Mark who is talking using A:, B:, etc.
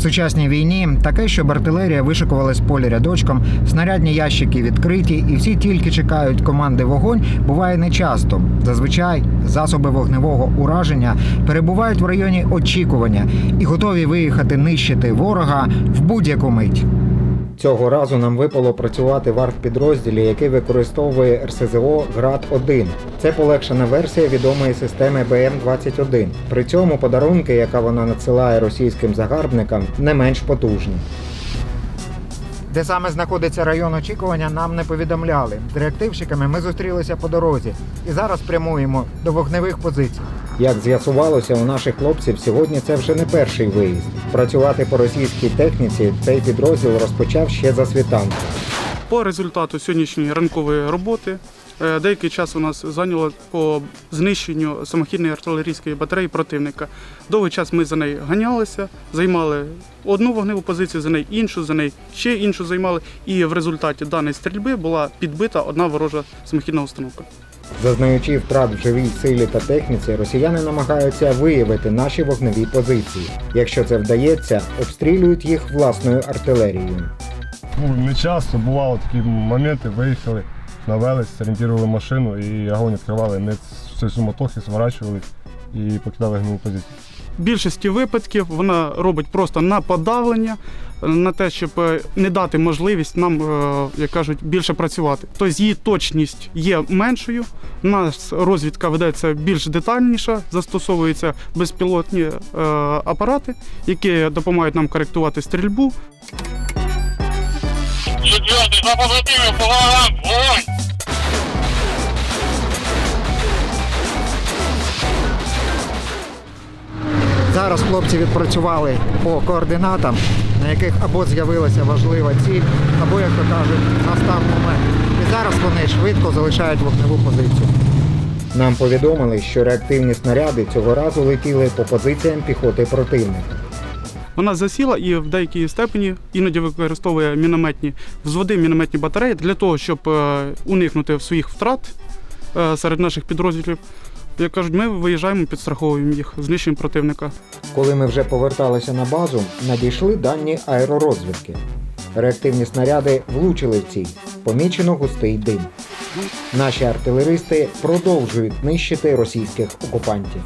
A: В сучасній війні таке, щоб артилерія вишикувалась полі рядочком, снарядні ящики відкриті, і всі тільки чекають команди вогонь, буває нечасто. Зазвичай засоби вогневого ураження перебувають в районі очікування і готові виїхати нищити ворога в будь-яку мить. Цього разу нам випало працювати в артпідрозділі, який використовує РСЗО ГРАД-1. Це полегшена версія відомої системи БМ-21. При цьому подарунки, яка вона надсилає російським загарбникам, не менш потужні. Де саме знаходиться район очікування, нам не повідомляли. З реактивщиками ми зустрілися по дорозі і зараз прямуємо до вогневих позицій. Як з'ясувалося, у наших хлопців сьогодні це вже не перший виїзд. Працювати по російській техніці цей підрозділ розпочав ще за світанку.
B: По результату сьогоднішньої ранкової роботи е, деякий час у нас зайняло по знищенню самохідної артилерійської батареї противника. Довгий час ми за нею ганялися, займали одну вогневу позицію, за нею іншу, за нею ще іншу займали. І в результаті даної стрільби була підбита одна ворожа самохідна установка.
A: Зазнаючи втрат в живій силі та техніці, росіяни намагаються виявити наші вогневі позиції. Якщо це вдається, обстрілюють їх власною артилерією.
C: Ну, не часто бувало такі моменти, виїхали, навелись, орієнтували машину і огонь відкривали, не з суматохи зворачували і покидали гнилу позицію.
B: В більшості випадків вона робить просто на подавлення, на те, щоб е, не дати можливість нам, е, як кажуть, більше працювати. Тобто її точність є меншою. У нас розвідка ведеться більш детальніша, застосовуються безпілотні е, апарати, які допомагають нам коректувати стрільбу.
D: Четвертый, за позитивом, по вогонь!
A: Зараз хлопці відпрацювали по координатам, на яких або з'явилася важлива ціль, або, як то кажуть, настав момент. І зараз вони швидко залишають вогневу позицію. Нам повідомили, що реактивні снаряди цього разу летіли по позиціям піхоти противника.
B: Вона засіла і в деякій степені іноді використовує мінометні взводи, мінометні батареї для того, щоб е, уникнути своїх втрат е, серед наших підрозділів. Як кажуть, ми виїжджаємо, підстраховуємо їх, знищуємо противника.
A: Коли ми вже поверталися на базу, надійшли дані аеророзвідки. Реактивні снаряди влучили в ціль. Помічено густий дим. Наші артилеристи продовжують нищити російських окупантів.